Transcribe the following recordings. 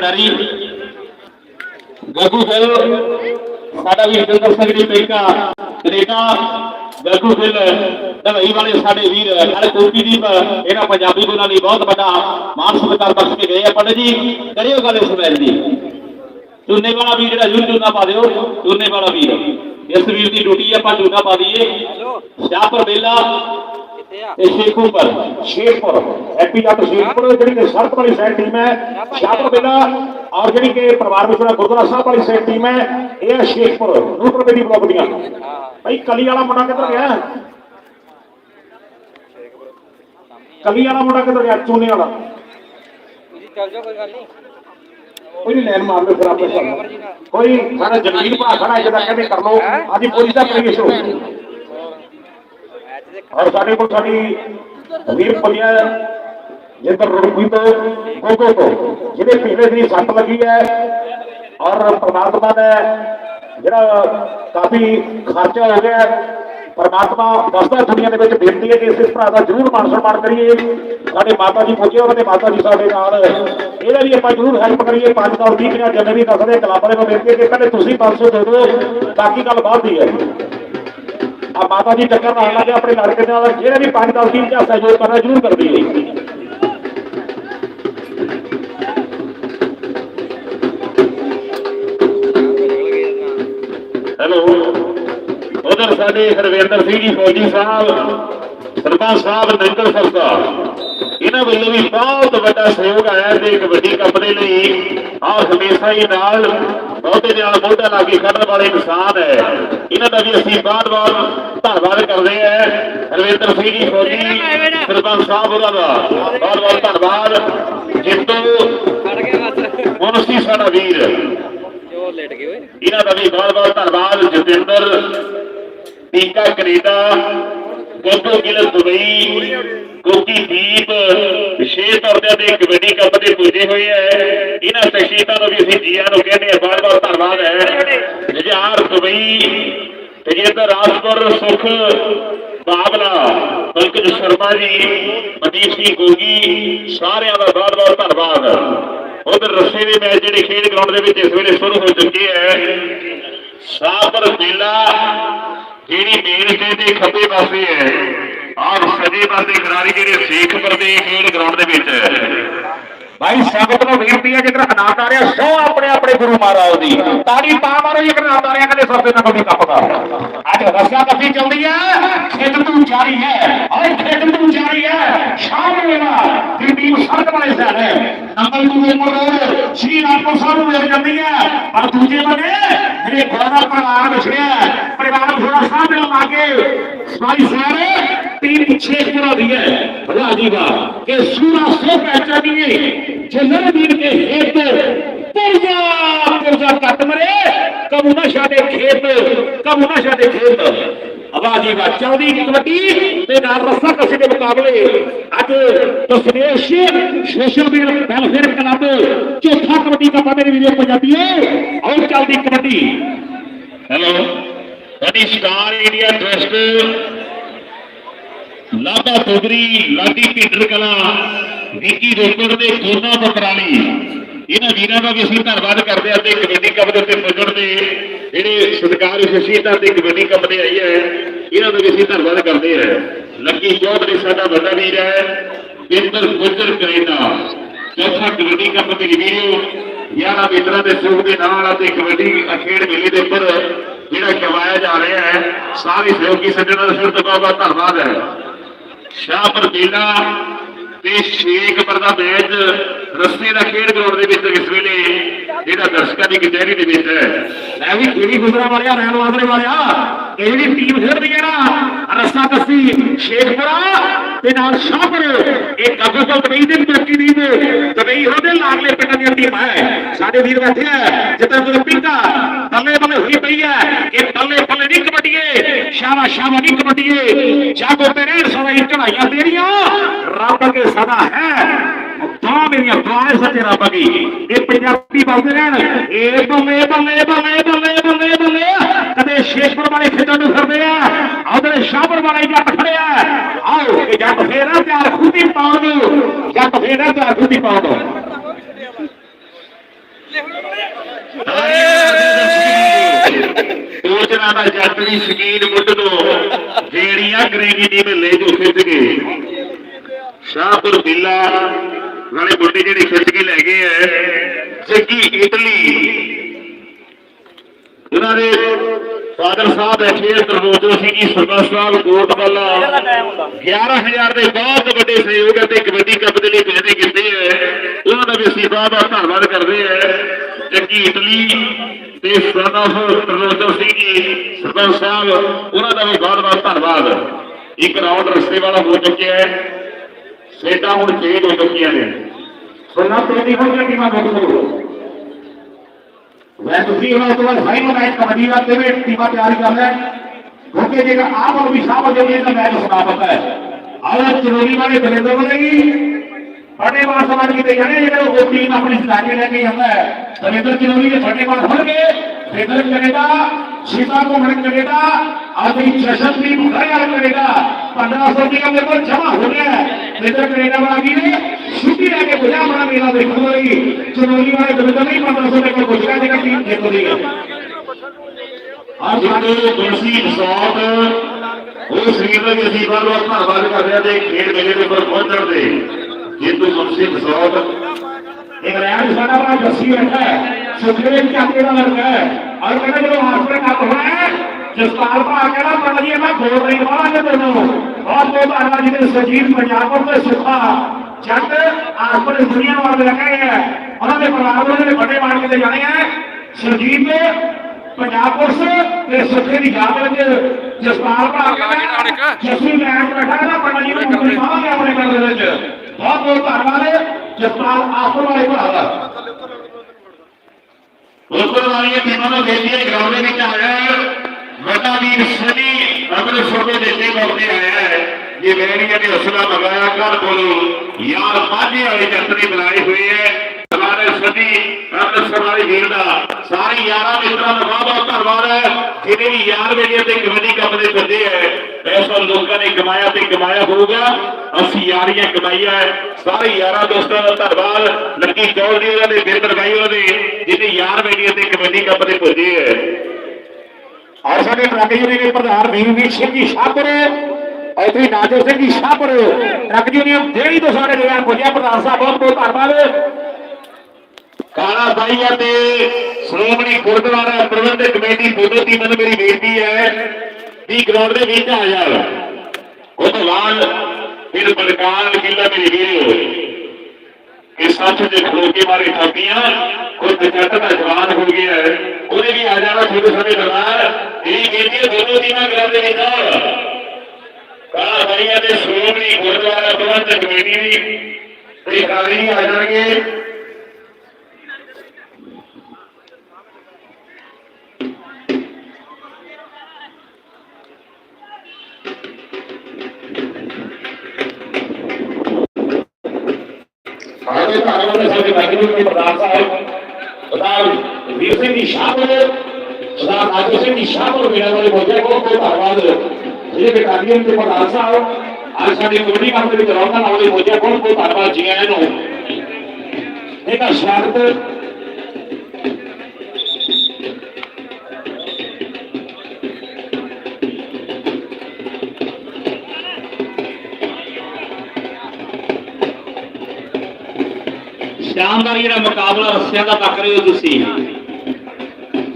ਖਿਡਾਰੀ ਗੱਗੂ ਗਿੱਲ ਸਾਡਾ ਵੀ ਜਿੰਦਰ ਸਿੰਘ ਜੀ ਪੇਕਾ ਕੈਨੇਡਾ ਗੱਗੂ ਗਿੱਲ ਦਵਾਈ ਵਾਲੇ ਸਾਡੇ ਵੀਰ ਹਰ ਕੋਪੀ ਦੀ ਇਹਨਾਂ ਪੰਜਾਬੀ ਬੋਲਾਂ ਲਈ ਬਹੁਤ ਵੱਡਾ ਮਾਨ ਸਤਿਕਾਰ ਬਖਸ਼ ਕੇ ਗਏ ਆ। ਪੰਡਤ ਜੀ ਕਰਿਓ ਗੱਲ ਇਸ ਵੈਲ ਦੀ। ਚੂਨੇ ਵਾਲਾ ਵੀਰ ਜਿਹੜਾ ਜੂਨ ਚੂਨਾ ਪਾ ਦਿਓ ਚੂਨੇ ਵਾਲਾ ਵੀਰ। ਇਸ ਵੀਰ ਦੀ ਡਿਊਟੀ ਆਪਾਂ ਚੂਨਾ ਪਾ ਦਈਏ। ਸ਼ਾਹਪੁਰ ਬੇਲਾ ਤੇ ਸ਼ੇਖੂਪੁਰ ਸ਼ੇਖਪੁਰ ਹੈਪੀ ਜੱਟ ਸ਼ੇਖਪੁਰ ਜਿਹੜੀ ਕਿ ਸ਼ਰਤ ਵਾਲੀ ਸਾਈਡ ਟੀਮ ਹੈ ਸ਼ਾਹਪੁਰ ਬੇਲਾ ਔਰ ਜਿਹੜੀ ਕਿ ਪਰਿਵਾਰ ਵਿਛੜਾ ਗੁਰਦੁਆਰਾ ਸਾਹਿਬ ਵਾਲੀ ਸਾਈਡ ਟੀਮ ਹੈ ਇਹ ਹੈ ਸ਼ੇਖਪੁਰ ਨੂਟਰ ਬੇਦੀ ਬਲੌਕ ਦੀਆਂ। ਭਾਈ ਕਲੀ ਵਾਲਾ ਮੁੰਡਾ ਕਿੱਧਰ ਗਿਆ? ਕਲੀ ਵਾਲਾ ਮੁੰਡਾ ਕਿੱਧਰ ਗਿਆ? ਚੂਨੇ ਵਾਲਾ। ਤੁਸੀਂ ਚੱਲ ਜਾਓ ਕੋਈ ਗੱਲ ਨਹੀਂ। ਕੋਈ ਨਹੀਂ ਲੈਣ ਮਾਰ ਲਓ ਫਿਰ ਆਪੇ ਕੋਈ ਸਾਡਾ ਜਮੀਨ ਭਾ ਖੜਾ ਹੈ ਜਿਹਦਾ ਕਹਿੰਦੇ ਕਰ ਲਓ। ਅੱਜ ਪੁਲਿਸ ਦਾ ਦੇ ਔਰ ਸਾਡੇ ਕੋਲ ਸਾਡੀ ਵੀਰ ਪਲਿਆ ਜਿੰਦਰ ਰੁੜਕੀ ਗੋਗੋ ਤੋਂ ਜਿਹਦੇ ਪਿਛਲੇ ਦਿਨੀ ਸੱਟ ਲੱਗੀ ਹੈ, ਔਰ ਪ੍ਰਮਾਤਮਾ ਨੇ ਜਿਹੜਾ ਕਾਫੀ ਖਰਚਾ ਹੋ ਗਿਆ ਪਰਮਾਤਮਾ ਦੱਸਦਾ ਦੁਨੀਆ ਦੇ ਵਿੱਚ ਬੇਨਤੀ ਹੈ ਕਿ ਇਸ ਭਰਾ ਦਾ ਜ਼ਰੂਰ ਮਾਨ ਸਨਮਾਨ ਕਰੀਏ। ਸਾਡੇ ਮਾਤਾ ਜੀ ਪੁੱਜੇ ਉਹਨਾਂ ਦੇ ਮਾਤਾ ਜੀ ਸਾਡੇ ਨਾਲ। ਇਹਦਾ ਵੀ ਆਪਾਂ ਜ਼ਰੂਰ ਹੈਲਪ ਕਰੀਏ 5 ਸਾਲ 20 ਪੰਜਾਹ, ਜਿੰਨੇ ਵੀ ਦੱਸਦੇ, ਕਲੱਬ ਵਾਲੇ ਨੂੰ ਬੇਨਤੀ ਹੈ ਕਿ ਪਹਿਲੇ ਤੁਸੀਂ 500 ਦੇ ਦਿਓ, ਬਾਕੀ ਗੱਲ ਬਾਅਦ ਦੀ ਹੈ। ਆ ਮਾਤਾ ਜੀ ਚੱਕਰ ਨਾਲ ਲੱਗੇ, ਆਪਣੇ ਲੜਕੇ ਨਾਲ, ਜਿਹੜੇ ਵੀ 5 10 ਦਿਨ ਦਾ ਸਹਿਯੋਗ ਕਰਨਾ ਜ਼ਰੂਰ ਕਰਦੀ ਹੈ ਹੈਲੋ, ਉਧਰ ਸਾਡੇ ਹਰਵਿੰਦਰ ਸਿੰਘ ਜੀ, ਫੌਜੀ ਸਾਹਿਬ, ਸਰਪੰਚ ਸਾਹਿਬ, ਨੰਗਲ ਸਰਕਾਰ ਇਹਨਾਂ ਵੱਲੋਂ ਵੀ ਬਹੁਤ ਵੱਡਾ ਸਹਿਯੋਗ ਆਇਆ ਤੇ ਕਬੱਡੀ ਕੱਪ ਦੇ ਲਈ ਆ ਹਮੇਸ਼ਾ ਹੀ ਨਾਲ ਬਹੁਤੇ ਨਾਲ ਮੋਢਾ ਲਾ ਕੇ ਖੜਨ ਵਾਲੇ ਇਨਸਾਨ ਹੈ। ਇਹਨਾਂ ਦਾ ਵੀ ਅਸੀਂ ਬਾਰ-ਬਾਰ ਧੰਨਵਾਦ ਕਰਦੇ ਹਾਂ ਹਰਵਿੰਦਰ ਸਿੰਘ ਜੀ ਫੌਜੀ ਸਰਪੰਚ ਸਾਹਿਬ ਉਹਨਾਂ ਦਾ। ਬਹੁਤ-ਬਹੁਤ ਧੰਨਵਾਦ। ਜਿੱਤੋ। ਮੁਨਸੀ ਸਾਡਾ ਵੀਰ। ਜੋ ਲੇਟ ਗਏ ਓਏ ਇਹਨਾਂ ਦਾ ਵੀ ਬਹੁਤ ਬਹੁਤ ਧੰਨਵਾਦ। Jatinder Tika Canada Gogo Gill Dubai Gogi Deep. ਵਿਸ਼ੇਸ਼ ਤੌਰ ਤੇ ਦੇ ਕਬੱਡੀ ਕੱਪ ਦੇ ਪੁੱਜੇ ਹੋਏ ਐ ਇਹਨਾਂ ਸ਼ਖਸੀਅਤਾਂ ਨੂੰ ਵੀ ਅਸੀਂ ਜੀਆਂ ਨੂੰ ਕਹਿੰਦੇ ਆ। ਬਹੁਤ ਬਹੁਤ ਧੰਨਵਾਦ ਹੈ। ਜੁਝਾਰ ਦੁਬਈ। ਤੇਜਿੰਦਰ ਰਾਜਪੁਰ ਸੁਖ ਬਾਬਲਾ, ਪੰਕਜ ਸ਼ਰਮਾ ਜੀ, ਮਨਦੀਪ ਸਿੰਘ ਗੋਗੀ, ਸਾਰਿਆਂ ਦਾ ਬਹੁਤ ਬਹੁਤ ਧੰਨਵਾਦ। ਉਧਰ ਰੱਸੇ ਦੇ ਮੈਚ ਜਿਹੜੇ ਖੇਡ ਗਰਾਊਂਡ ਦੇ ਵਿੱਚ ਇਸ ਵੇਲੇ ਸ਼ੁਰੂ ਹੋ ਚੁੱਕੇ ਹੈ। ਸਾਬਰ ਬੇਲਾ ਜਿਹੜੀ ਮੇਨ ਸਟੇਜ ਦੇ ਖੱਬੇ ਪਾਸੇ ਹੈ। ਆਹ ਸਜੇ ਪਾਸੇ ਖਿਡਾਰੀ ਜਿਹੜੇ ਸੇਖ ਦੇ ਖੇਡ ਗਰਾਊਂਡ ਦੇ ਵਿੱਚ। ਹੈ ਭਾਈ ਸੰਗਤ ਨੂੰ ਬੇਨਤੀ ਹੈ ਜੇਕਰ ਅਨਾਥ ਆ ਰਿਹਾ ਸੋ ਆਪਣੇ ਆਪਣੇ ਗੁਰੂ ਮਹਾਰਾਜ ਦੀ। ਤਾੜੀ ਪਾ ਮਾਰੋ ਜੇਕਰ ਅਨਾਥ ਆ ਰਿਹਾ ਕਦੇ ਸਸਤੇ ਨਾ ਕਦੀ ਕੱਪਦਾ ਅੱਜ ਰਸਾ ਕੱਪੀ ਚੱਲਦੀ ਹੈ ਖੇਡ ਤੂੰ ਜਾਰੀ ਹੈ। ਔਰ ਖੇਡ ਤੂੰ ਜਾਰੀ ਹੈ। ਸ਼ਾਮ ਵੇਲਾ ਦੀ ਟੀਮ ਸੜਕ ਵਾਲੇ ਸਾਈਡ ਨੰਬਰ 2 ਮੋੜ ਸ਼੍ਰੀ ਰਾਮਪੁਰ ਸਾਹਿਬ ਨੂੰ ਵੇਖ ਜਾਂਦੀ ਹੈ। ਪਰ ਦੂਜੇ ਬੰਨੇ ਜਿਹੜੇ ਗੁਰਾਂ ਦਾ ਪਰਿਵਾਰ ਵਿਛੜਿਆ ਹੈ, ਪਰਿਵਾਰ ਥੋੜਾ ਸਾਹਿਬ ਨਾਲ ਲਾ ਕੇ ਸਵਾਈ ਸਾਰੇ ਟੀਮ ਪਿੱਛੇ ਕਰਾਉਂਦੀ ਹੈ। ਬੜਾ ਜੀ ਵਾਹ ਕਿ ਸੂਰਾ ਸੋ ਪਹਿਚਾਨੀਏ ਜਨਮ ਦਿਨ ਕੇ ਹੇਤ ਪੁਰਜਾ ਪੁਰਜਾ ਕੱਟ ਮਰੇ। ਕਬੂ ਨਾ ਛਾੜੇ ਖੇਤ, ਕਬੂ ਨਾ ਛਾੜੇ ਖੇਤ। ਆਵਾਜ਼ੀ ਵਾ ਚੌਦੀ ਕਬੱਡੀ ਤੇ ਨਾਲ ਰੱਸਾ ਕਸੇ ਦੇ ਮੁਕਾਬਲੇ। ਅੱਜ ਦਸਨੇਸ਼ ਸੋਸ਼ਲ ਮੀਡੀਆ ਵੈਲਫੇਅਰ ਕਲੱਬ, ਚੌਥਾ ਕਬੱਡੀ ਕੱਪ ਮੇਰੇ ਵੀਰੋ ਪੰਜਾਬੀਓ। ਆਓ ਚੱਲਦੀ ਕਬੱਡੀ। ਹੈਲੋ ਸਾਡੀ star India trust Labha Togri Ladi Dhindar Kala Vicky Ropar ਦੇ ਕੋਨਾ ਬਕਰਾਲੀ। ਇਹਨਾਂ ਵੀਰਾਂ ਦਾ ਵੀ ਅਸੀਂ ਧੰਨਵਾਦ ਕਰਦੇ ਹਾਂ ਤੇ ਕਬੱਡੀ ਕੱਪ ਦੇ ਉੱਤੇ ਪੁੱਜਣ ਦੇ ਜਿਹੜੇ ਸਤਿਕਾਰ ਸ਼ਖਸੀਅਤਾਂ ਤੇ ਕਬੱਡੀ ਕੱਪ ਦੇ ਆਈ ਹੈ, ਇਹਨਾਂ ਦਾ ਵੀ ਅਸੀਂ ਧੰਨਵਾਦ ਕਰਦੇ ਹਾਂ। ਲੱਕੀ ਚੌਧਰੀ ਸਾਡਾ ਵੱਡਾ ਵੀਰ ਹੈ ਬਿੰਦਰ ਗੁੱਜਰ ਕੈਨੇਡਾ। ਚੌਥਾ ਕਬੱਡੀ ਕੱਪ ਦੇ ਵੀਡੀਓ ਯਾਰਾ ਮਿੱਤਰਾਂ ਦੇ ਸਹਿਯੋਗ ਦੇ ਨਾਲ ਅਤੇ ਕਬੱਡੀ ਖੇਡ ਮੇਲੇ ਦੇ ਉੱਪਰ ਜਿਹੜਾ ਕਰਵਾਇਆ ਜਾ ਰਿਹਾ ਹੈ, ਸਾਰੇ ਸਹਿਯੋਗੀ ਸੱਜਣਾਂ ਦਾ ਸਿਰ ਤੋਂ ਬਹੁਤ ਧੰਨਵਾਦ ਹੈ। ਸ਼ਾਹਪੁਰ ਬੇਲਾ ਤੇ ਸ਼ੇਖਪੁਰ ਦਾ ਮੈਚ ਰਸਤੇ ਦਾ ਖੇਡ ਗਰਾਊਂਡ ਦੇ ਵਿੱਚ ਇਸ ਵੇਲੇ ਜਿਹੜਾ ਦਰਸ਼ਕਾਂ ਦੀ ਕਚਹਿਰੀ ਦੇ ਵਿੱਚ ਹੈ। ਲੈ ਵੀ ਕਿਹੜੀ ਗੁਜਰਾ ਵਾਲਿਆ ਰੈਣ ਵਾਸਰੇ ਵਾਲਿਆ। ਇਹ ਜਿਹੜੀ ਟੀਮ ਖੇਡਦੀ ਹੈ ਨਾ। ਰਸਾ ਕੱਸੀ, ਸ਼ੇਖਪੁਰਾ ਤੇ ਨਾਲ ਸ਼ਾਹਪੁਰ। ਇਹ ਕਾਬੂ ਤੋਂ ਤਬਈ ਦੇ ਤਰੱਕੀ ਦੀ ਨੇ ਤਬਈ ਉਹਦੇ ਲਾਗਲੇ ਪਿੰਡਾਂ ਦੀਆਂ ਟੀਮ ਹੈ। ਸਾਡੇ ਵੀਰ ਬੈਠੇ ਆ ਜਿੱਦਾਂ ਕੋਲ ਪਿੰਡਾ ਬੱਲੇ ਬੱਲੇ ਹੋਈ ਪਈ ਹੈ, ਇਹ ਬੱਲੇ ਬੱਲੇ ਨਹੀਂ ਕਬੱਡੀਏ ਸ਼ਾਬਾ ਸ਼ਾਬਾ ਨਹੀਂ ਕਬੱਡੀਏ। ਜਾਗੋ ਤੇ ਰਹਿਣ ਸਦਾ ਹੀ ਚੜਾਈਆਂ ਤੇਰੀਆਂ। ਰੱਬ ਅੱਗੇ ਸਦਾ ਹੈ। ਦੁਆ ਮੇਰੀਆਂ ਦੁਆਏ ਸੱਚੇ ਰੱਬ ਇਹ ਪੰਜਾਬੀ ਬੋਲਦੇ ਰਹਿਣ। ਇਹ ਬੱਲੇ ਬੱਲੇ ਬੱਲੇ ਬੱਲੇ ਬੱਲੇ ਬੱਲੇ ਕਦੇ ਸ਼ੇਖਪੁਰ ਵਾਲੇ ਖੇਡਣ ਨੂੰ ਫਿਰਦੇ ਆ ਆਉਦੇ ਸ਼ਾਹਪੁਰ ਵਾਲੇ ਜੱਟ ਖੜਿਆ ਆਓ, ਇਹ ਜੱਟ ਫੇਰਾ ਤਿਆਰ ਖੁੱਦੀ ਪਾਉਣ ਨੂੰ। ਜੱਟ ਫੇਰਾ ਤਿਆਰ ਖੁੱਦੀ ਪਾਉਣ ਨੂੰ। ਕੋਚਨਾ ਦਾ ਜੱਟ ਦੀ ਸ਼ਕੀਨ ਮੁੱਢ ਤੋਂ, ਜਿਹੜੀਆਂ ਗਰੇਗੀ ਦੀ ਮਹੱਲੇ ਜੋ ਖਿੱਚ ਗਏ ਸ਼ਾਹਪੁਰ ਬਿੱਲਾ ਵਾਲੇ ਮੁੰਡੇ ਜਿਹੜੇ ਖਿੱਚ ਕੇ ਲੈ ਗਏ ਐ, ਜੱਗੀ ਇਟਲੀ। ਉਹਨਾਂ ਦੇ ਫਾਦਰ ਸਾਹਿਬ ਬੈਠੇ ਤਰਨੋਜੋ ਸਿੰਘ ਜੀ, ਸਰਦਾਰ ਸਾਹਿਬ ਕੋਟ 11000 ਦੇ ਬਹੁਤ ਵੱਡੇ ਸਹਿਯੋਗ ਅਤੇ ਕਬੱਡੀ ਕੱਪ ਦੇ ਲਈ ਪੈਸੇ ਕੀਤੇ ਹੈ ਉਹਨਾਂ ਦਾ ਵੀ ਅਸੀਂ ਬਹੁਤ ਬਹੁਤ ਧੰਨਵਾਦ ਕਰਦੇ ਹਾਂ ਜੱਗੀ ਇਟਲੀ ਤੇ ਸਰਦਾਰ ਤਰਨੋਜੋ ਸਿੰਘ ਜੀ, ਸਰਦਾਰ ਸਾਹਿਬ, ਉਹਨਾਂ ਦਾ ਵੀ ਬਹੁਤ ਬਹੁਤ ਧੰਨਵਾਦ। ਇੱਕ ਰਾਉਂਡ ਰਸਤੇ ਵਾਲਾ ਹੋ ਚੁੱਕਿਆ ਹੈ ਸੇਟਾਂ ਹੁਣ ਚੇਂਜ ਹੋ ਚੁੱਕੀਆਂ ਨੇ ਸੁਣਨਾ ਤੇ ਨਹੀਂ ਹੋ ਗਿਆ ਕਿ ਮੈਂ ਬੋਲੂ ਮੈਂ ਤੁਸੀਂ ਉਹਨਾਂ ਤੋਂ ਬਾਅਦ ਫਾਈਨਲ ਮੈਚ ਕਬੱਡੀ ਦਾ ਤੇ ਵੀ ਟੀਮਾਂ ਤਿਆਰ ਕਰ ਲੈ ਕਿਉਂਕਿ ਜੇਕਰ ਆਪ ਔਰ ਵੀ ਸਾਹਮਣੇ ਜੇ ਤਾਂ ਮੈਚ ਸਮਾਪਤ ਹੈ ਆਹ ਚਰੋਲੀ ਵਾਲੇ ਬਲੇਂਦਰ ਬਣੇਗੀ ਫਟੇ ਮਾਰ ਸਮਾਜ ਕਿਤੇ ਜਾਣੇ ਜਿਹੜਾ ਉਹ ਟੀਮ ਆਪਣੀ ਜਿਤਾ ਕੇ ਲੈ ਕੇ ਜਾਂਦਾ ਹੈ ਬਲੇਂਦਰ ਚਰੋਲੀ ਦੇ ਫਟੇ ਮਾਰ ਹੋਣਗੇ ਫੇਦਰ ਕੈਨੇਡਾ ਸ਼ੀਤਾ ਘੁੰਮਣ ਕੈਨੇਡਾ ਆਦਿ ਜਸ਼ਨਦੀਪ ਘਰਿਆਲ ਕੈਨੇਡਾ 1500 ਰੁਪਏ ਮੇਰੇ ਕੋਲ ਜਮਾ ਹੋ ਗਿਆ ਹੈ ਫੇਦਰ ਕੈਨੇਡਾ ਵਾਲਾ ਵੀ ਨੇ ਛੁੱਟੀ ਲੈ ਕੇ ਬੁਝਾ ਬਣਾ ਮੇਲਾ ਦੇਖਣ ਲਈ ਚਰੋਲੀ ਵਾਲੇ ਬਲੇਂਦਰ ਨਹੀਂ 1500 ਰੁਪਏ ਕੋਲ ਬੁਝਾ ਦੇਗਾ ਟੀਮ ਜਿੱਤ ਰਹੀ ਹੈ ਅੱਜ ਜਿਹੜੇ ਤੁਲਸੀ ਬਸੌਤ ਉਹ ਸਰੀਰ ਦਾ ਵੀ ਅਸੀਂ ਬਹੁਤ ਬਹੁਤ ਧੰਨਵਾਦ ਕਰਦੇ ਹਾਂ ਤੇ ਖੇਡ ਮੇਲੇ ਦੇ ਉੱਪਰ ਪਹੁੰਚਣ ਦੇ ਜਿੱਤੂ ਤੁਲਸੀ ਬਸੌਤ ਇੱਕ ਰਿਆਜ਼ ਸਾਡਾ ਬੜਾ ਜੱਸੀ ਬੈਠਾ ਹੈ ਸੁਖਰੇ ਚਾਕੇ ਦਾ ਲੜਕਾ ਹੈ ਔਰ ਕਹਿੰਦਾ ਜਦੋਂ ਹਾਸਪਿਟਲ ਕੱਪ ਹੋਣਾ ਹੈ ਜਸਪਾਲ ਭਾ ਕਹਿੰਦਾ ਪੜ ਜੀ ਮੈਂ ਗੋਲ ਨਹੀਂ ਵਾਲਾਂਗੇ ਤੈਨੂੰ ਬਹੁਤ ਬਹੁਤ ਧੰਨਵਾਦ ਜੀ ਦੇ ਸਰਜੀਤ ਪੰਜਾਬਪੁਰ ਤੇ ਸੁਖਾ ਜੱਟ ਹਾਸਪਿਟਲ ਦੁਨੀਆ ਨੂੰ ਵਾਲੇ ਲੱਗੇ ਹੈ ਉਹਨਾਂ ਦੇ ਪਰਿਵਾਰ ਵਾਲੇ ਨੇ ਵੱਡੇ ਮਾਰ ਕੇ ਲੈ ਜਾਣੇ ਹੈ ਸਰਜੀਤ ਪੰਜਾਬ ਪੁਲਿਸ ਤੇ ਸੁਖੇ ਦੀ ਯਾਦ ਵਿੱਚ ਜਸਪਾਲ ਭਾ ਕਹਿੰਦਾ ਜਸਵੀ ਲੈਣ ਬੈਠਾ ਨਾ ਪੜ ਜੀ ਨੂੰ ਮੁੰਡੇ ਪਾਵਾਂਗੇ ਆਪਣੇ ਪਿੰਡ ਦੇ ਵਿੱਚ ਬਹੁਤ ਬਹੁਤ ਧੰਨਵਾਦ ਹੈ ਜਸਪਾਲ ਆਸਰ ਵਾਲੇ ਭਰਾ ਦਾ ਉਸਤੋਂ ਵਾਲੀਆਂ ਟੀਮਾਂ ਨੂੰ ਬੇਟੀਆਂ ਗਰਾਊਂਡ ਦੇ ਵਿੱਚ ਆਇਆ ਵੱਡਾ ਵੀਰ ਸਨੀ ਅੰਮ੍ਰਿਤਸਰ ਦੇ ਦਿੱਤੇ ਮੌਕੇ ਆਇਆ ਹੈ। ਇਹ ਬੈਰੀਆ ਨੇ ਹੌਸਲਾ ਲਗਾਇਆ ਕਰ ਬੋਲੋ ਯਾਰ ਮਾਝੇ ਵਾਲੇ ਜੱਟ ਨੇ ਬਣਾਏ ਹੈ। ਹਮਾਰੇ ਸਨੀ ਅੰਮ੍ਰਿਤਸਰ ਵਾਲੇ ਵੀਰ ਦਾ। ਸਾਰੇ ਯਾਰਾਂ ਮਿੱਤਰਾਂ ਦਾ ਬਹੁਤ ਬਹੁਤ ਧੰਨਵਾਦ ਹੈ। ਜਿਹੜੇ ਵੀ ਯਾਰ ਵੇਲੇ ਤੇ ਕਬੱਡੀ ਕੱਪ ਦੇ ਬੰਦੇ ਹੈ। ਪੈਸਾ ਲੋਕਾਂ ਨੇ ਕਮਾਇਆ ਤੇ ਕਮਾਇਆ ਹੋਊਗਾ। ਅਸੀਂ ਯਾਰੀਆਂ ਕਮਾਈਆਂ ਹੈ। ਸਾਰੇ ਯਾਰਾਂ ਦੋਸਤਾਂ ਦਾ ਧੰਨਵਾਦ। ਲੱਕੀ ਚੌਧਰੀ ਉਹਨਾਂ ਦੇ ਬਿਰਦਰ ਭਾਈ ਉਹਨਾਂ ਦੇ, ਜਿਹਨੇ ਯਾਰ ਵੇਲੇ ਤੇ ਕਬੱਡੀ ਕੱਪ ਦੇ ਪੁੱਜੇ ਹੈ ਔਰ ਸਾਡੇ ਟਰੱਕ ਯੂਨੀਅਨ ਦੇ ਪ੍ਰਧਾਨ ਵੀਰਵੀਰ ਸਿੰਘ ਜੀ ਸ਼ਾਹਪੁਰ। ਐਤਰੀ ਨਾਜਰ ਸਿੰਘ ਜੀ ਸ਼ਾਹਪੁਰ। ਟਰੱਕ ਯੂਨੀਅਨ ਦੇੜੀ ਤੋਂ ਸਾਡੇ ਦਰਮਿਆਨ ਪੁੱਜਿਆ ਪ੍ਰਧਾਨ ਸਾਹਿਬ, ਬਹੁਤ ਬਹੁਤ ਧੰਨਵਾਦ। ਕਾਲਾ ਬਾਈਆ ਤੇ ਸ਼੍ਰੋਮਣੀ ਗੁਰਦੁਆਰਾ ਪ੍ਰਬੰਧਕ ਕਮੇਟੀ ਦੋਨੋਂ ਟੀਮਾਂ ਨੂੰ ਮੇਰੀ ਬੇਨਤੀ ਹੈ ਵੀ ਗਰਾਊਂਡ ਦੇ ਵਿੱਚ ਆ ਜਾਓ ਉਹ ਤੋਂ ਬਾਅਦ ਫਿਰ ਬਲਕਾਰ ਕਿਲਾ ਮੇਰੀ ਵੀਰੋ ਕਿ ਸੱਚ ਦੇ ਖਲੋ ਕੇ ਮਾਰੇ ਠੱਪੀਆਂ, ਖੁਦ ਜੱਟ ਦਾ ਜਵਾਨ ਹੋ ਗਿਆ ਉਹਦੇ ਵੀ ਆ ਜਾਣਾ ਖੁਦ ਸਾਡੇ ਦਰਬਾਰ। ਇਹ ਬੇਨਤੀ ਹੈ, ਦੋਨੋਂ ਟੀਮਾਂ ਗਰਾਊਂਡ ਦੇ ਵਿੱਚ ਆਓ। ਕਾਲਾ ਬਾਈਆ ਤੇ ਸ਼੍ਰੋਮਣੀ ਗੁਰਦੁਆਰਾ ਪ੍ਰਬੰਧਕ ਕਮੇਟੀ ਦੀ ਤੇ ਕਾਲੀ ਆ ਜਾਣਗੇ। ਸਿੰਘ ਵਾਲੇ ਮੋਜੇ ਬਹੁਤ ਬਹੁਤ ਧੰਨਵਾਦ ਜਿਹੜੇ ਬਟਾਲੀਅਨ ਦੇ ਪ੍ਰਧਾਨ ਸਾਹਿਬ ਅੱਜ ਸਾਡੀ ਕਮੇਟੀ ਕੰਮ ਵਿੱਚ ਰੌਣਕਾਂ ਨਾਲ ਵਾਲੇ ਮੋਜੇ ਬਹੁਤ ਬਹੁਤ ਧੰਨਵਾਦ ਜੀ ਆਇਆਂ ਨੂੰ ਇਹਦਾ ਸਵਾਗਤ ਸ਼ਾਨਦਾਰ ਜਿਹੜਾ ਮੁਕਾਬਲਾ ਰੱਸਿਆਂ ਦਾ ਤੱਕ ਰਹੇ ਹੋ ਤੁਸੀਂ।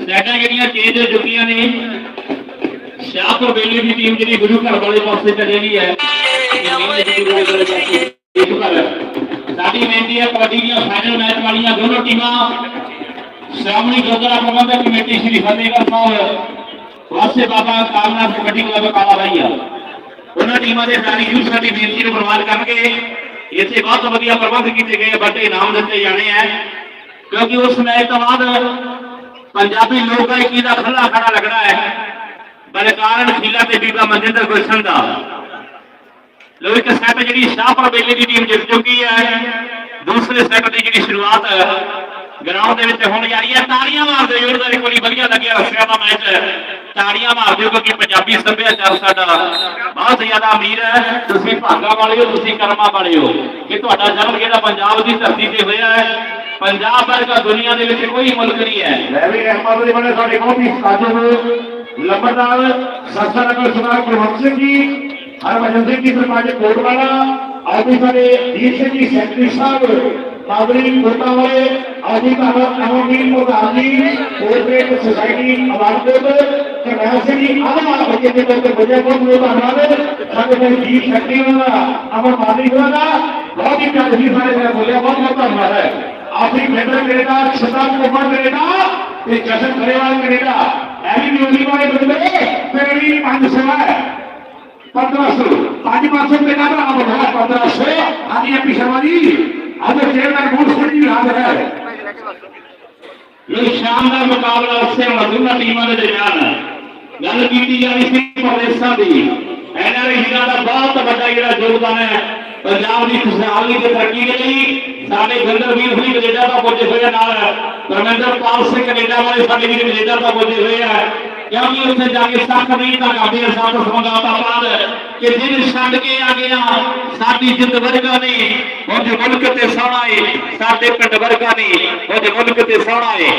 ਸਾਈਡਾਂ ਜਿਹੜੀਆਂ ਚੇਂਜ ਹੋ ਚੁੱਕੀਆਂ ਨੇ ਸ਼ਾਹਪੁਰ ਵੇਲੇ ਦੀ ਟੀਮ ਜਿਹੜੀ ਗੁਰੂ ਘਰ ਵਾਲੇ ਪਾਸੇ ਚਲੇਗੀ ਹੈ ਗੁਰੂ ਘਰ। ਸਾਡੀ ਬੇਨਤੀ ਹੈ ਕਬੱਡੀ ਦੀਆਂ ਫਾਈਨਲ ਮੈਚ ਵਾਲੀਆਂ ਦੋਨੋਂ ਟੀਮਾਂ ਸ਼੍ਰੋਮਣੀ ਗੁਰਦੁਆਰਾ ਪ੍ਰਬੰਧਕ ਕਮੇਟੀ ਸ੍ਰੀ ਫਤਿਹਗੜ੍ਹ ਸਾਹਿਬ ਵਾਸੇ ਬਾਬਾ ਕਾਮਨਾ ਕਬੱਡੀ ਕਲੱਬ ਕਾਲਾ ਭਾਈਆ ਉਹਨਾਂ ਟੀਮਾਂ ਦੇ ਸਾਰੀ ਯੂਥ ਸਾਡੀ ਬੇਨਤੀ ਨੂੰ ਪ੍ਰਵਾਨ ਕਰਨਗੇ ਇੱਥੇ ਬਹੁਤ ਵਧੀਆ ਪ੍ਰਬੰਧ ਕੀਤੇ ਗਏ ਵੱਡੇ ਇਨਾਮ ਦਿੱਤੇ ਜਾਣੇ ਹੈ ਕਿਉਂਕਿ ਉਸ ਮੈਚ ਤੋਂ ਬਾਅਦ ਪੰਜਾਬੀ ਲੋਕ ਗਾਇਕੀ ਦਾ ਖੱਲਾ ਖੜਾ ਲੱਗਣਾ ਹੈ ਬਲਕਾਰਨ ਖੀਲਾ ਤੇ ਬੀਬਾ ਮਨਜਿੰਦਰ ਗੁਲਸ਼ਨ ਦਾ। ਲੋ ਇੱਕ ਸੈੱਟ ਜਿਹੜੀ ਸ਼ਾਹਪੁਰ ਮੇਲੇ ਦੀ ਟੀਮ ਜਿੱਤ ਚੁੱਕੀ ਹੈ। ਦੂਸਰੇ ਸੈੱਟ ਦੀ ਜਿਹੜੀ ਸ਼ੁਰੂਆਤ ਗਰਾਊਂਡ ਦੇ ਵਿੱਚ ਹੋਣ ਜਾ ਤਾੜੀਆਂ ਮਾਰਦੇ ਜੋਰਦਾਰ ਇੱਕ ਵਾਰੀ ਵਧੀਆ ਲੱਗਿਆ ਰੱਸਿਆਂ ਦਾ ਮੈਚ। ਤਾੜੀਆਂ ਮਾਰਦੇ ਕਿਉਂਕਿ ਪੰਜਾਬੀ ਸੱਭਿਆਚਾਰ ਸਾਡਾ ਬਹੁਤ ਜ਼ਿਆਦਾ ਅਮੀਰ ਹੈ। ਤੁਸੀਂ ਭਾਗਾ ਵਾਲੇ ਹੋ, ਤੁਸੀਂ ਕਰਮਾਂ ਵਾਲੇ ਹੋ। ਕਿ ਤੁਹਾਡਾ ਜਨਮ ਜਿਹੜਾ ਪੰਜਾਬ ਦੀ ਧਰਤੀ ਤੇ ਹੋਇਆ ਹੈ, ਪੰਜਾਬ ਵਰਗਾ ਦੁਨੀਆ ਦੇ ਵਿੱਚ ਕੋਈ ਮੁਲਕ ਨਹੀਂ ਹੈ। ਲੈ ਵੀ ਅਹਿਮਦ ਦੇ ਬਣੇ ਸਾਡੇ ਬਹੁਤ ਹੀ ਸਾਜੋ ਲੰਬਰਦਾਰ ਸਾਸਾ ਨਗਰ ਸਰਦਾਰ ਗੁਰਵੰਤ ਸਿੰਘ ਜੀ, ਹਰਭਜਨ ਸਿੰਘ ਜੀ, ਸਰਪੰਚ ਕੋਟਵਾਲਾ ਆਦਿ ਸਾਡੇ ਦੀਪ ਸਿੰਘ ਜੀ, ਸੈਕਟਰੀ ਸਾਹਿਬ ਬਾਬਰੀ ਕੋਟਾ ਵਾਲੇ ਆਦਿ ਦਾ ਅਮੀਨ ਪ੍ਰਧਾਨ ਸੁਸਾਇਟੀ ਅਵਾਰਡੋਟ ਤੇ ਮੈਂ ਸਿੰਘ ਬੱਚੇ ਦੇ ਕੋਲ ਤੇ ਬਜੇ ਬਹੁਤ ਬਹੁਤ ਧੰਨਵਾਦ। ਸਾਡੇ ਮੇਰੇ ਦੀਪ ਸੈਕਟਰੀ ਉਹਨਾਂ ਅਮਰ ਮਾਦਰੀ ਉਹਨਾਂ ਦਾ, ਬਹੁਤ ਹੀ ਪਿਆਰ ਜੀ ਸਾਰੇ ਨੇ ਬੋਲਿਆ, ਬਹੁਤ ਬਹੁਤ ਧੰਨਵਾਦ ਹੈ। ਆਪਣੀ ਮੈਡਲ ਕੈਨੇਡਾ ਸ਼ਤਾ ਕੁਮਾਰ ਕੈਨੇਡਾ ਤੇ Jashan Grewal Canada AV music ਵਾਲੇ ਬੰਦੇ, ਫਿਰ ਵੀ 500 ਹੈ 1500 ਪੰਜ 500 ਤੇ ਨਾ ਬਣਾ ਬਣਾ 1500 ਆਦੀ ਐਪੀ ਸ਼ਰਮਾ ਜੀ, ਅੱਜ ਚੇਅਰਮੈਨ ਬੂਟ ਸਿੰਘ ਜੀ ਹਾਜ਼ਰ ਹੈ। ਇਹ ਸ਼ਾਨਦਾਰ ਮੁਕਾਬਲਾ ਉਸੇ ਦੋਨਾਂ ਟੀਮਾਂ ਦੇ ਦਰਮਿਆਨ ਹੈ ਗੱਲ ਕੀਤੀ ਜਾ ਰਹੀ ਸੀ ਪ੍ਰਦੇਸ਼ਾਂ ਦੀ ਐਨਆਰਆਈ ਹੀਰਾ ਦਾ ਬਹੁਤ ਵੱਡਾ ਜਿਹੜਾ ਯੋਗਦਾਨ ਹੈ ਪੰਜਾਬ ਦੀ ਖੁਸ਼ਹਾਲੀ ਤੇ ਤਰੱਕੀ ਦੇ ਲਈ ਸਾਡੇ ਗੰਦਰ ਵੀਰ ਹੁਣੀ ਕੈਨੇਡਾ ਤੋਂ ਪੁੱਜੇ ਹੋਏ ਆ ਨਾਲ ਪਰਮੇਂਦਰ ਪਾਲ ਸਿੰਘ ਕੈਨੇਡਾ ਵਾਲੇ ਸਾਡੇ ਵੀਰ ਕੈਨੇਡਾ ਤੋਂ ਪੁੱਜੇ ਹੋਏ ਆ ਕਿਉਂਕਿ ਉੱਥੇ ਜਾ ਕੇ ਸੱਖ ਨਹੀਂ ਤਾਂ ਕਰਦੇ ਆ ਸਾਥ ਸਮਝੌਤਾ ਕਿ ਦਿਨ ਛੱਡ ਕੇ ਆ ਗਿਆ। ਸਾਡੀ ਜਿੱਤ ਵਰਗਾ ਨਹੀਂ ਉਹ ਮੁਲਕ ਤੇ ਸੋਹਣਾ ਏ। ਸਾਡੇ ਪਿੰਡ ਵਰਗਾ ਨਹੀਂ ਉਹ ਮੁਲਕ ਤੇ ਸੋਹਣਾ ਏ।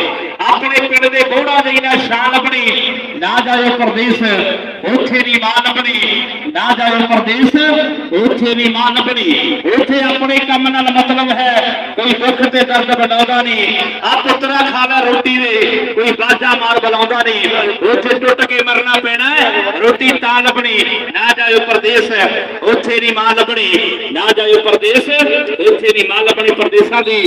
ਆਪਣੇ ਪਿੰਡ ਦੇ ਬੋੜਾ ਦੀ ਨਾ ਸ਼ਾਨ ਆਪਣੀ ਨਾ ਜਾਇਓ ਪਰਦੇਸ, ਉੱਥੇ ਦੀ ਮਾਨ ਬਣੀ ਨਾ ਜਾਇਓ ਪਰਦੇਸ, ਉੱਥੇ ਦੀ ਮਾਨ ਆਪਣੀ ਉੱਥੇ ਆਪਣੇ ਕੰਮ ਨਾਲ ਮਤਲਬ ਹੈ, ਕੋਈ ਦੁੱਖ ਤੇ ਦਰਦ ਬਣਾਉਂਦਾ ਨਹੀਂ। ਆ ਪੁੱਤਰਾ ਖਾ ਰੋਟੀ ਦੇ, ਕੋਈ ਬਾਜਾ ਮਾਰ ਬੁਲਾਉਂਦਾ ਨਹੀਂ। ਉੱਥੇ ਟੁੱਟ ਕੇ ਮਰਨਾ ਪੈਣਾ ਰੋਟੀ ਤਾਂ ਲੱਭਣੀ, ਨਾ ਜਾਇਓ ਪਰਦੇਸ। ਉੱਥੇ ਦੀ ਮਾਂ ਲੱਭਣੀ, ਨਾ ਜਾਇਓ ਪਰਦੇਸ। ਉੱਥੇ ਦੀ ਮਾਂ ਲੱਭਣੀ ਪਰਦੇਸਾਂ ਦੀ।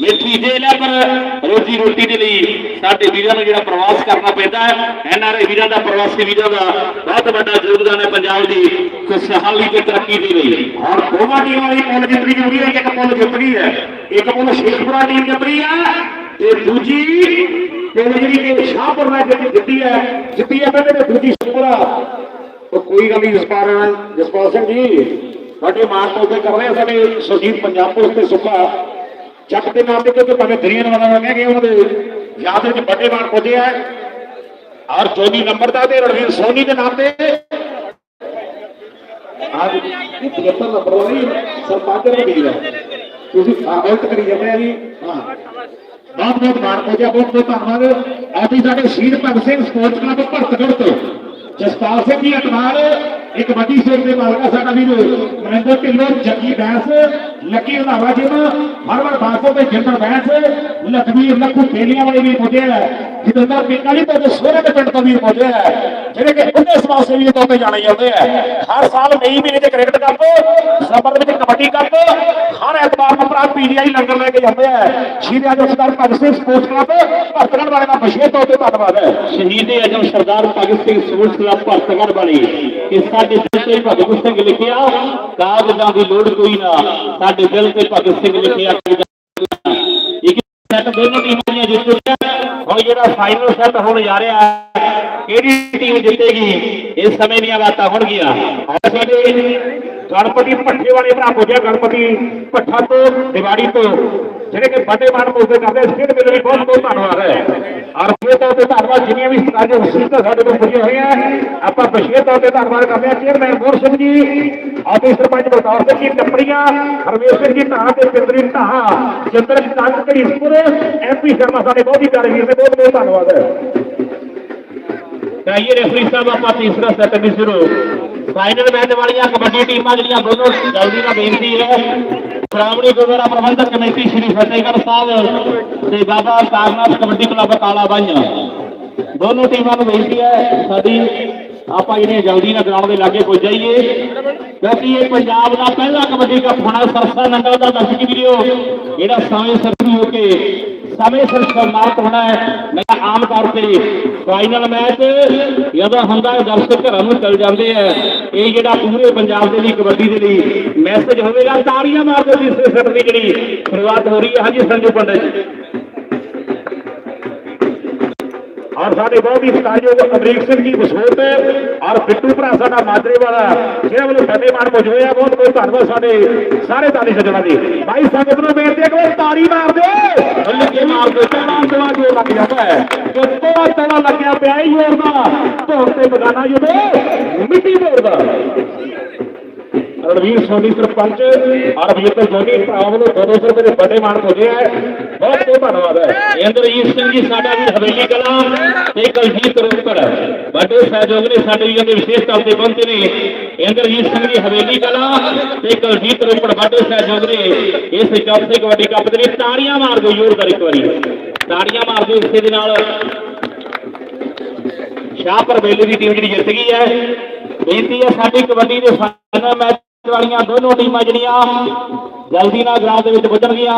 ਮਿੱਠੀ ਜੇਲ੍ਹ ਹੈ ਪਰ ਰੋਜੀ ਰੋਟੀ ਦੇ ਲਈ ਸਾਡੇ ਵੀਰਾਂ ਨੂੰ ਜਿਹੜਾ ਪ੍ਰਵਾਸ ਕਰਨਾ ਪੈਂਦਾ ਹੈ ਐਨਆਰਆਈ ਵੀਰਾਂ ਦਾ ਪ੍ਰਵਾਸੀ ਵੀਰਾਂ ਦਾ ਬਹੁਤ ਵੱਡਾ ਯੋਗਦਾਨ ਹੈ ਪੰਜਾਬ ਦੀ ਖੁਸ਼ਹਾਲੀ ਤੇ ਤਰੱਕੀ ਦੇ ਲਈ। ਔਰ ਦੋਵਾਂ ਟੀਮਾਂ ਦੀ ਪੁੱਲ ਜਿੱਤਣੀ ਜ਼ਰੂਰੀ ਹੈ, ਇੱਕ ਪੁੱਲ ਜਿੱਤਣੀ ਹੈ, ਇੱਕ ਪੁੱਲ ਸ਼ੇਖਪੁਰਾ ਟੀਮ ਜਿੱਤਣੀ ਹੈ। ਤੇ ਦੂਜੀ ਕਹਿੰਦੇ ਜਿਹੜੀ ਕਿ ਸ਼ਾਹਪੁਰ ਨਾਲ ਜਿਹੜੀ ਦਿੱਤੀ ਹੈ ਦਿੱਤੀ ਹੈ ਕਹਿੰਦੇ ਨੇ ਦੂਜੀ ਸ਼ਿਮਲਾ ਉਹ ਕੋਈ ਗੱਲ ਨਹੀਂ ਜਸਪਾਲ ਸਿੰਘ ਜੀ, ਸਾਡੇ ਮਾਨ ਤੋਤੇ ਕਰ ਰਹੇ ਸਾਡੇ ਸੁਜੀਤ ਪੰਜਾਬ ਪੁਲਿਸ ਤੇ ਸੁੱਖਾ। ਚੱਕ ਦੇ ਨਾਮ ਤੇ ਕਿਉਂਕਿ ਭਾਵੇਂ ਦਰੀਆਂ ਨਾਲ ਨਾ ਕਹਿ ਗਏ, ਉਹਨਾਂ ਦੇ ਯਾਦ ਵਿੱਚ ਵੱਡੇ ਮਾਨ ਪੁੱਜੇ ਆ। ਔਰ 24 ਨੰਬਰ ਦਾ ਤੇ ਰਣਵੀਰ ਸੋਨੀ ਦੇ ਨਾਮ ਤੇ। ਆਹ ਇਹ 73 ਨੰਬਰ ਵਾਲੀ ਸਰਪੰਚ ਨੇ ਕੀਤੀ ਹੈ ਤੁਸੀਂ ਆਹ ਗਲਤ ਕਰੀ ਆ ਜੀ। ਹਾਂ। ਬਹੁਤ ਬਹੁਤ ਮਾਣ ਪਹੁੰਚਿਆ ਬਹੁਤ ਬਹੁਤ ਧੰਨਵਾਦ। ਆਪ ਹੀ ਸਾਡੇ ਸ਼ਹੀਦ ਭਗਤ ਸਿੰਘ ਸਪੋਰਟਸ ਕਲੱਬ ਭਰਤਗੜ੍ਹ ਤੋਂ। ਜਸਪਾਲ ਸਿੰਘ ਜੀ ਅਟਵਾਲ, ਇੱਕ ਵੱਡੀ ਸੇਵ ਦੇ ਮਾਲਕਾ ਸਾਡਾ ਵੀਰ ਨਰਿੰਦਰ ਢਿੱਲੋਂ, ਜੱਗੀ ਬੈਂਸ, ਲੱਕੀ ਰੰਧਾਵਾ ਜੀ ਨੂੰ ਹਰਵਰ ਬਾਸੋ ਤੇ ਜਿੰਦਰ ਬੈਂਸ, ਲਖਵੀਰ ਲੱਖੂ ਤੇਲੀਆਂ ਵਾਲੇ ਵੀ ਪਹੁੰਚੇ ਆ ਜਿੰਦਰ ਪਿੰਗਾ ਜੀ ਤੋਂ ਸੋਹਰੇ ਦੇ ਪਿੰਡ ਤੋਂ ਵੀ ਪਹੁੰਚੇ ਆ, ਜਿਹੜੇ ਕਿ ਉਹਦੇ ਸਮਾਜ ਸੇਵੀ ਤੋਂ ਤੇ ਜਾਣੇ ਜਾਂਦੇ ਆ। ਹਰ ਸਾਲ ਮਈ ਮਹੀਨੇ ਚ ਕ੍ਰਿਕਟ ਕੱਪ ਦਸੰਬਰ ਵਿੱਚ ਕਬੱਡੀ ਕੱਪ, ਹਰ ਐਤਵਾਰ ਨੂੰ ਭਰਾ ਪੀਜੀਆਈ ਲੰਗਰ ਲੈ ਕੇ ਜਾਂਦੇ ਆ। ਸ਼ਹੀਦ ਆਜਮ ਸਰਦਾਰ ਭਗਤ ਸਿੰਘ ਸਪੋਰਟਸ ਕਲੱਬ ਭਰਤਗੜ੍ਹ ਵਾਲੇ ਦਾ ਵਿਸ਼ੇਸ਼ ਤੌਰ ਤੇ ਧੰਨਵਾਦ ਹੈ। ਸ਼ਹੀਦ ਆਜਮ ਸਰਦਾਰ ਭਗਤ ਸਿੰਘ ਸਪੋਰਟਸ ਕਲੱਬ ਭਰਤਗੜ੍ਹ ਵਾਲੀ ਕਿ ਸਾਡੇ ਦਿਲ ਤੇ ਭਗਤ ਸਿੰਘ ਲਿਖਿਆ, ਕਾਗਜ਼ਾਂ ਦੀ ਲੋੜ ਕੋਈ ਨਾ। ਸਾਡੇ ਦਿਲ ਤੇ ਭਗਤ ਸਿੰਘ ਲਿਖਿਆ ਇੱਕ ਸੈੱਟ ਦੋਨੋਂ ਟੀਮਾਂ ਦੀਆਂ ਜਿੱਤ ਹੁਣ ਜਿਹੜਾ ਫਾਈਨਲ ਸੈੱਟ ਹੋਣ ਜਾ ਰਿਹਾ, ਕਿਹੜੀ ਟੀਮ ਜਿੱਤੇਗੀ, ਇਸ ਸਮੇਂ ਦੀਆਂ ਬਾਤਾਂ ਹੋਣਗੀਆਂ। ਸਾਡੇ ਗਣਪਤੀ ਭੱਠੇ ਵਾਲੇ ਭਰਾ ਪੁੱਜਿਆ, ਗਣਪਤੀ ਭੱਠਾ ਤੋਂ ਦਿਵਾੜੀ ਤੋਂ, ਜਿਹੜੇ ਕਿ ਵੱਡੇ ਮਾਨ ਮੋਸੇ ਕਰਦੇ ਸਿਰ ਮੇਰੇ ਲਈ ਬਹੁਤ ਬਹੁਤ ਧੰਨਵਾਦ ਹੈ। ਔਰ ਤੌਰ ਤੇ ਧੰਨਵਾਦ, ਜਿੰਨੀਆਂ ਵੀ ਸਤਾਜ ਵਸੀਤਾਂ ਸਾਡੇ ਕੋਲ ਪੁੱਜੀਆਂ ਹੋਈਆਂ, ਆਪਾਂ ਵਿਸ਼ੇਸ਼ ਤੌਰ ਤੇ ਧੰਨਵਾਦ ਕਰਦੇ ਹਾਂ ਚੇਅਰਮੈਨ ਮੋਹਰ ਸਿੰਘ ਜੀ ਆਪੇ ਸਰਪੰਚ ਬਲਕੌਰ ਸਿੰਘ ਜੀ, ਟੱਪੜੀਆਂ, ਹਰਮੇਸ਼ ਸਿੰਘ ਜੀ, ਢਾਹ ਤੇ ਪਿੰਦਰੀ ਢਾਹ ਜਿੰਦਰ ਚੰਦ ਘੜੀਸਪੁਰ ਐਮਪੀ ਸ਼ਰਮਾ ਸਾਡੇ ਬਹੁਤ ਹੀ ਪਿਆਰੇ ਵੀਰ ਨੇ ਬਹੁਤ ਬਹੁਤ ਧੰਨਵਾਦ ਹੈ। ਚਾਹੀਏ ਰੈਫਰੀ ਸਾਹਿਬ, ਆਪਾਂ ਤੀਸਰਾ ਸੈੱਟ ਵੀ ਸ਼ੁਰੂ। ਫਾਈਨਲ ਮੈਚ ਵਾਲੀਆਂ ਕਬੱਡੀ ਟੀਮਾਂ ਜਿਹੜੀਆਂ ਦੋਨੋਂ ਜਲਦੀ ਨਾਲ ਬੇਨਤੀ ਹੈ। ਸ਼੍ਰੋਮਣੀ ਗੁਰਦੁਆਰਾ ਪ੍ਰਬੰਧਕ ਕਮੇਟੀ ਸ਼੍ਰੀ ਫਤਿਹਗੜ੍ਹ ਸਾਹਿਬ ਤੇ ਬਾਬਾ ਕਾਰਨਾਥ ਕਬੱਡੀ ਕਲੱਬ ਕਾਲਾ ਬਾਈਆਂ। ਦੋਨੋਂ ਟੀਮਾਂ ਨੂੰ ਬੇਨਤੀ ਹੈ, ਸਾਡੀ ਆਪਾਂ ਜਿਹੜੀਆਂ ਜਲਦੀ ਨਾਲ ਗਰਾਊਂਡ ਦੇ ਲਾਗੇ ਪੁੱਜ ਜਾਈਏ, ਕਿਉਂਕਿ ਇਹ ਪੰਜਾਬ ਦਾ ਪਹਿਲਾ ਕਬੱਡੀ ਕੱਪ ਹੋਣਾ ਸਰਸਾ ਨੰਗਲ ਦਾ ਦਰਸ਼ਕ ਵੀਡੀਓ ਜਿਹੜਾ ਸਮੇਂ ਸਿਰ ਹੋ ਕੇ ਸਮੇਂ ਸਿਰ ਸਮਾਪਤ ਹੋਣਾ ਹੈ। ਮੈਂ ਆਮ ਤੌਰ ਤੇ ਫਾਈਨਲ ਮੈਚ ਜਦੋਂ ਹੁੰਦਾ ਹੈ, ਦਰਸ਼ਕ ਘਰਾਂ ਨੂੰ ਚਲ ਜਾਂਦੇ ਆ। ਇਹ ਜਿਹੜਾ ਪੂਰੇ ਪੰਜਾਬ ਦੇ ਲਈ, ਕਬੱਡੀ ਦੇ ਲਈ ਮੈਸੇਜ ਹੋਵੇਗਾ, ਤਾੜੀਆਂ ਮਾਰਦੇ ਤੀਸਰੇ ਸੈੱਟ ਦੀ ਜਿਹੜੀ ਸ਼ੁਰੂਆਤ ਹੋ ਰਹੀ ਹੈ। ਹਾਂਜੀ ਸੰਜੂ ਪੰਡਤ। ਜੀ ਔਰ ਸਾਡੇ ਬਹੁਤ ਹੀ ਸਤਿਕਾਰਯੋਗ ਅਮਰੀਕ ਸਿੰਘ ਜੀ ਬਸੋਟ ਔਰ ਬਿੱਟੂ ਭਰਾ ਸਾਡਾ ਮਾਜਰੇ ਵਾਲਾ ਜਿਹੜਾ ਵੱਲੋਂ ਸਾਡੇ ਮਾਨ ਪੁੱਜ ਹੋਇਆ ਬਹੁਤ ਬਹੁਤ ਧੰਨਵਾਦ ਸਾਡੇ ਸਾਰੇ ਦਾਨੀ ਸੱਜਣਾ ਦੀ। ਭਾਈ ਸੰਗਤ ਨੂੰ ਬੇਨਤੀ ਹੈ ਕਿ ਤਾੜੀ ਮਾਰ ਦਿਓ। ਲੱਗੇ ਮਾਰ ਦਿਓ ਤਾੜਾ ਦਵਾ ਜੋ ਲੱਗ ਜਾਂਦਾ ਹੈ। ਕਿ ਤੋੜਾ ਲੱਗਿਆ ਪਿਆ ਹੀ ਹੋਰ ਦਾ। ਧੋਣ ਤੇ ਬਗਾਨਾ ਜਦੋਂ ਮਿੱਟੀ ਢੋੜਦਾ ਰਣਵੀਰ ਸੋਨੀ ਸਰਪੰਚ ਔਰ ਅਭਿਜੀਤ ਜੋਨੀ ਭਰਾਵਾਂ ਵੱਲੋਂ 200 ਰੁਪਏ ਦੇ ਵੱਡੇ ਮਾਨ ਪੁੱਜੇ ਹੈ। ਬਹੁਤ ਇੰਦਰਜੀਤ ਸਿੰਘ ਜੀ, ਸਾਡਾ ਵੀ ਹਵੇਲੀ ਕਲਾ ਤੇ ਕਲਜੀਤ ਰੋਪੜ। ਵੱਡੇ ਸਹਿਯੋਗ ਨੇ ਸਾਡੇ ਵੀਰਾਂ ਦੇ ਵਿਸ਼ੇਸ਼ ਤੌਰ ਤੇ ਪਹੁੰਚੇ ਨੇ। ਇੰਦਰਜੀਤ ਸਿੰਘ ਜੀ, ਹਵੇਲੀ ਕਲਾ ਤੇ ਕਲਜੀਤ ਰੋਪੜ, ਵੱਡੇ ਸਹਿਯੋਗ ਨੇ। ਇਸ ਚੌਥੇ ਕਬੱਡੀ ਕੱਪ ਦੇ ਲਈ ਤਾੜੀਆਂ ਮਾਰ ਦਿਓ ਜ਼ੋਰਦਾਰ ਇੱਕ ਵਾਰੀ। ਤਾੜੀਆਂ ਮਾਰ ਦਿਓ ਇਸੇ ਦੇ ਨਾਲ। ਸ਼ਾਹਪੁਰ ਵੇਲੇ ਦੀ ਟੀਮ ਜਿਹੜੀ ਜਿੱਤ ਗਈ ਹੈ। ਬੇਨਤੀ ਹੈ ਸਾਡੀ ਕਬੱਡੀ ਦੇ ਫਾਈਨਲ ਮੈਚ ਵਾਲੀਆਂ ਦੋਨੋਂ ਟੀਮਾਂ ਜਿਹੜੀਆਂ ਜਲਦੀ ਨਾਲ ਗਰਾਊਂਡ ਦੇ ਵਿੱਚ ਪੁੱਜਣਗੀਆਂ।